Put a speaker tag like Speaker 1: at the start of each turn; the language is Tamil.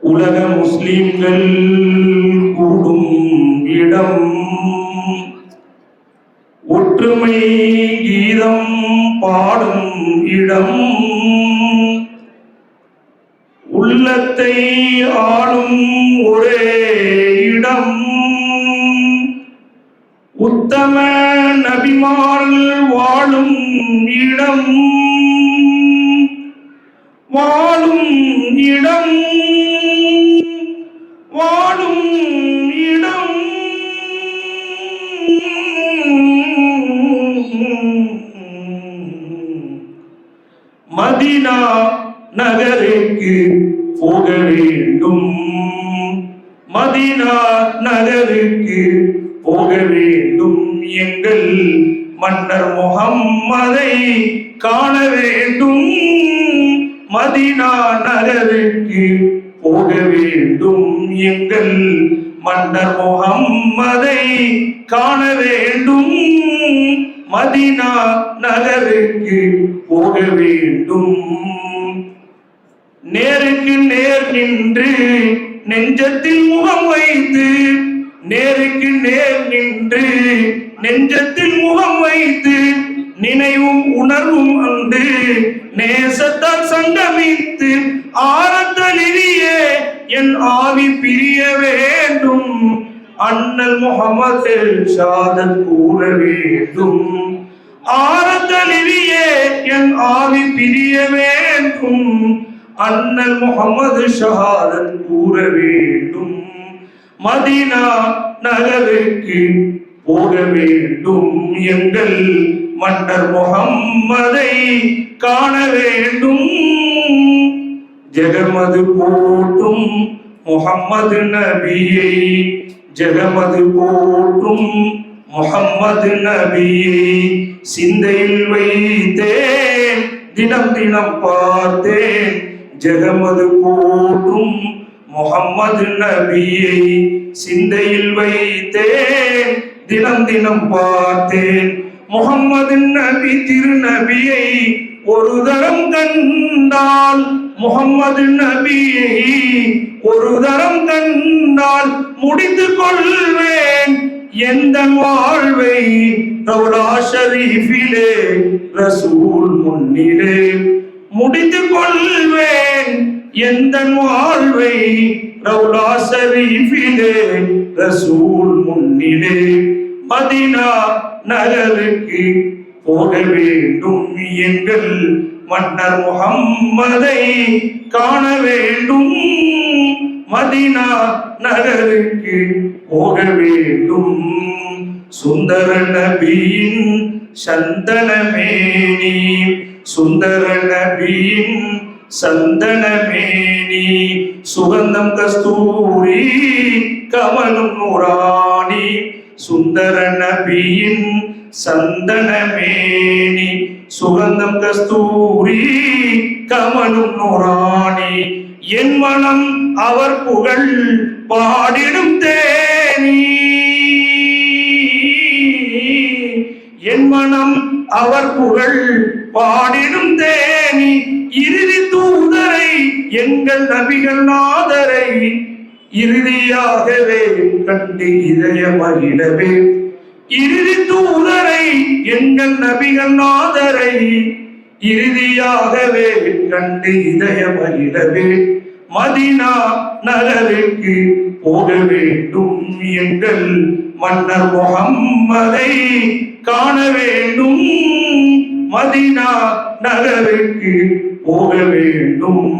Speaker 1: உலக முஸ்லிம்கள் கூடும் இடம். ஒற்றுமை கீதம் பாடும் இடம். உள்ளத்தை ஆளும் ஒரே இடம். உத்தம நபிமார்கள் வாழும் இடம். வாழும் இடம். மதினா நகருக்கு போக வேண்டும். மதினா நகருக்கு போக வேண்டும். எங்கள் மன்னர் முகம்மதை காண வேண்டும். மதினா நகருக்கு போக வேண்டும். எங்கள் மன்னர் முகம்மதை காண வேண்டும். மதினா நகருக்கு போக வேண்டும். நேருக்கு நேர் நின்று நெஞ்சத்தில் முகம் வைத்து நேருக்கு நேர் நின்று நெஞ்சத்தில் முகம் வைத்து நினைவும் உணர்வும் அன்று நேசத்தால் சங்கமித்து ஆரத்தலியே என் ஆவி பிரிய வேண்டும். அண்ணல் முகமது ஷாதத் கூற வேண்டும். ஆரத்தலியே என் ஆவி பிரிய வேண்டும். அண்ணல் முகமது ஷஹாதத் கூற வேண்டும். மதினா நகருக்கு போக வேண்டும். எங்கள் மன்னர் முகம்மதை காண வேண்டும். ஜெகமது போட்டும் முகம்மது நபியை ஜனமது போற்றும் முகம்மது நபியை சிந்தையில் வைத்தேன் தினம் தினம் பார்த்தேன். ஜெகமது போற்றும் முகம்மது நபியை சிந்தையில் வைத்தேன் தினம் தினம் பார்த்தேன். முகம்மது நபி திருநபியை ஒரு தரம் கண்டால் முகம்மது நபியை ஒரு தரம் கண்டால் முடித்து கொள்வேன் எந்த வாழ்வை ரவுலா ஷரீஃபிலே ரசூல் முன்னிலே முடித்து கொள்வேன் எந்த வாழ்வை ரவுலா ஷரீஃபிலே ரசூல் முன்னிலே மதினா நகருக்கு போக வேண்டும் எங்கள் மன்னர் முகம்மதை காண வேண்டும். மதினா நகருக்கு போக வேண்டும். சுந்தர நபியின் சந்தனமேனி சுந்தர நபியின் சந்தனமேனி சுகந்தம் கஸ்தூரி கமலும் நுராணி சுந்தர நபியின் சந்தனமேனி சுகந்தம் கஸ்தூரி கமலும் நூறாணி என் மனம் அவர் புகழ் பாடிடும் தேனி. என் மனம் அவர் புகழ் பாடிடும் தேனி. இறுதி தூதரை எங்கள் நபிகள் நாதரை இறுதியாகவே கண்டு இதய மகிழவே இறுதி தூதரை எங்கள் நபிகள் நாதரை. இறுதியாகவே கண்டு இதய மகிழவே மதினா நகருக்கு போக வேண்டும் எங்கள் மன்னர் முகம்மதை காண வேண்டும். மதினா நகருக்கு போக வேண்டும்.